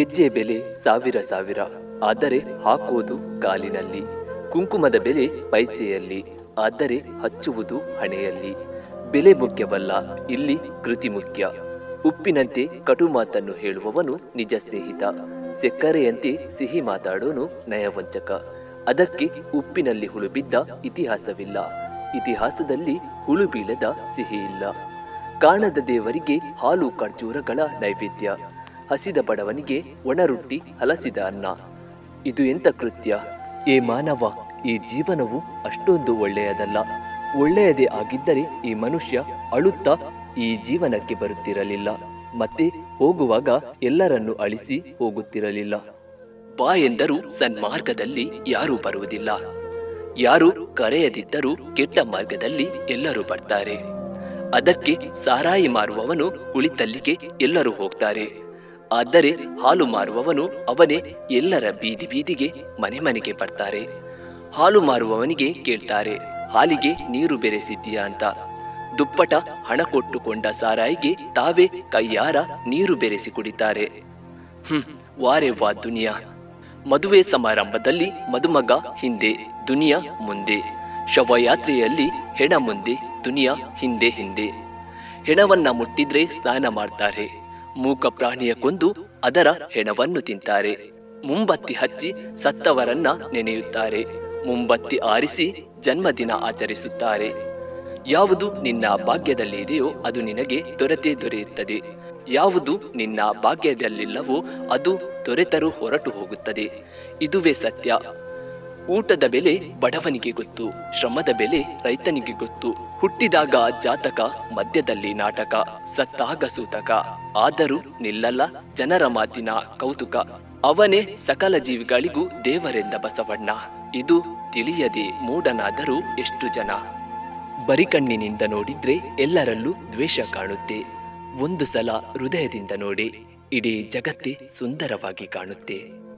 ಗೆಜ್ಜೆ ಬೆಲೆ ಸಾವಿರ ಸಾವಿರ. ಆದರೆ ಹಾಕುವುದು ಕಾಲಿನಲ್ಲಿ. ಕುಂಕುಮದ ಬೆಲೆ ಪೈಸೆಯಲ್ಲಿ ಆದರೆ ಹಚ್ಚುವುದು ಹಣೆಯಲ್ಲಿ. ಬೆಲೆ ಮುಖ್ಯವಲ್ಲ, ಇಲ್ಲಿ ಕೃತಿ ಮುಖ್ಯ. ಉಪ್ಪಿನಂತೆ ಕಟು ಮಾತನ್ನು ಹೇಳುವವನು ನಿಜ ಸ್ನೇಹಿತ. ಸಕ್ಕರೆಯಂತೆ ಸಿಹಿ ಮಾತಾಡೋನು ನಯವಂಚಕ. ಅದಕ್ಕೆ ಉಪ್ಪಿನಲ್ಲಿ ಹುಳು ಬಿದ್ದ ಇತಿಹಾಸವಿಲ್ಲ. ಇತಿಹಾಸದಲ್ಲಿ ಹುಳು ಬೀಳದ ಸಿಹಿ ಇಲ್ಲ ಕಾಣದ ದೇವರಿಗೆ ಹಾಲು ಖರ್ಜೂರಗಳ ನೈವೇದ್ಯ. ಹಸಿದ ಬಡವನಿಗೆ ಒಣರೊಟ್ಟಿ ಹಲಸಿದ ಅನ್ನ. ಇದು ಎಂತ ಕೃತ್ಯ? ಏ ಮಾನವ, ಈ ಜೀವನವು ಅಷ್ಟೊಂದು ಒಳ್ಳೆಯದಲ್ಲ. ಒಳ್ಳೆಯದೇ ಆಗಿದ್ದರೆ ಈ ಮನುಷ್ಯ ಅಳುತ್ತಾ ಈ ಜೀವನಕ್ಕೆ ಬರುತ್ತಿರಲಿಲ್ಲ. ಮತ್ತೆ ಹೋಗುವಾಗ ಎಲ್ಲರನ್ನು ಅಳಿಸಿ ಹೋಗುತ್ತಿರಲಿಲ್ಲ. ಬಾ ಎಂದರೂ ಸನ್ಮಾರ್ಗದಲ್ಲಿ ಯಾರೂ ಬರುವುದಿಲ್ಲ. ಯಾರು ಕರೆಯದಿದ್ದರೂ ಕೆಟ್ಟ ಮಾರ್ಗದಲ್ಲಿ ಎಲ್ಲರೂ ಬರ್ತಾರೆ. ಅದಕ್ಕೆ ಸಾರಾಯಿ ಮಾರುವವನು ಕುಳಿತಲ್ಲಿಗೆ ಎಲ್ಲರೂ ಹೋಗ್ತಾರೆ. ಆದರೆ ಹಾಲು ಮಾರುವವನು ಅವನೇ ಎಲ್ಲರ ಬೀದಿ ಬೀದಿಗೆ ಮನೆ ಮನೆಗೆ ಬರ್ತಾರೆ. ಹಾಲು ಮಾರುವವನಿಗೆ ಕೇಳ್ತಾರೆ, ಹಾಲಿಗೆ ನೀರು ಬೆರೆಸಿದ್ದೀಯಾ ಅಂತ. ದುಪ್ಪಟ ಹಣ ಕೊಟ್ಟುಕೊಂಡ ಸಾರಾಯಿಗೆ ತಾವೇ ಕೈಯಾರ ನೀರು ಬೆರೆಸಿ ಕುಡಿತಾರೆ. ಹ್ಮ್, ವಾರೆ ವಾ ದುನಿಯಾ. ಮದುವೆ ಸಮಾರಂಭದಲ್ಲಿ ಮದುಮಗ ಹಿಂದೆ, ದುನಿಯಾ ಮುಂದೆ. ಶವಯಾತ್ರೆಯಲ್ಲಿ ಹೆಣ ಮುಂದೆ, ದುನಿಯಾ ಹಿಂದೆ ಹಿಂದೆ. ಹೆಣವನ್ನ ಮುಟ್ಟಿದ್ರೆ ಸ್ನಾನ ಮಾಡ್ತಾರೆ. ಮೂಕ ಪ್ರಾಣಿಯ ಕೊಂದು ಅದರ ಹೆಣವನ್ನು ತಿಂತಾರೆ. ಮುಂಬತ್ತಿ ಹಚ್ಚಿ ಸತ್ತವರನ್ನ ನೆನೆಯುತ್ತಾರೆ. ಮುಂಬತ್ತಿ ಆರಿಸಿ ಜನ್ಮದಿನ ಆಚರಿಸುತ್ತಾರೆ. ಯಾವುದು ನಿನ್ನ ಭಾಗ್ಯದಲ್ಲಿ ಇದೆಯೋ ಅದು ನಿನಗೆ ದೊರೆತೇ ದೊರೆಯುತ್ತದೆ. ಯಾವುದು ನಿನ್ನ ಭಾಗ್ಯದಲ್ಲಿಲ್ಲವೋ ಅದು ದೊರೆತರೂ ಹೊರಟು ಹೋಗುತ್ತದೆ ಇದುವೇ ಸತ್ಯ. ಊಟದ ಬೆಲೆ ಬಡವನಿಗೆ ಗೊತ್ತು, ಶ್ರಮದ ಬೆಲೆ ರೈತನಿಗೆ ಗೊತ್ತು. ಹುಟ್ಟಿದಾಗ ಜಾತಕ, ಮಧ್ಯದಲ್ಲಿ ನಾಟಕ, ಸತ್ತಾಗ ಸೂತಕ. ಆದರೂ ನಿಲ್ಲಲ್ಲ, ಜನರ ಮಾತಿನ ಕೌತುಕ. ಅವನೇ ಸಕಲ ಜೀವಿಗಳಿಗೂ ದೇವರೆಂದ ಬಸವಣ್ಣ. ಇದು ತಿಳಿಯದೆ ಮೂಡನಾದರೂ ಎಷ್ಟು ಜನ? ಬರಿಕಣ್ಣಿನಿಂದ ನೋಡಿದ್ರೆ ಎಲ್ಲರಲ್ಲೂ ದ್ವೇಷ ಕಾಣುತ್ತೆ. ಒಂದು ಸಲ ಹೃದಯದಿಂದ ನೋಡಿ, ಇಡೀ ಜಗತ್ತೇ ಸುಂದರವಾಗಿ ಕಾಣುತ್ತೆ.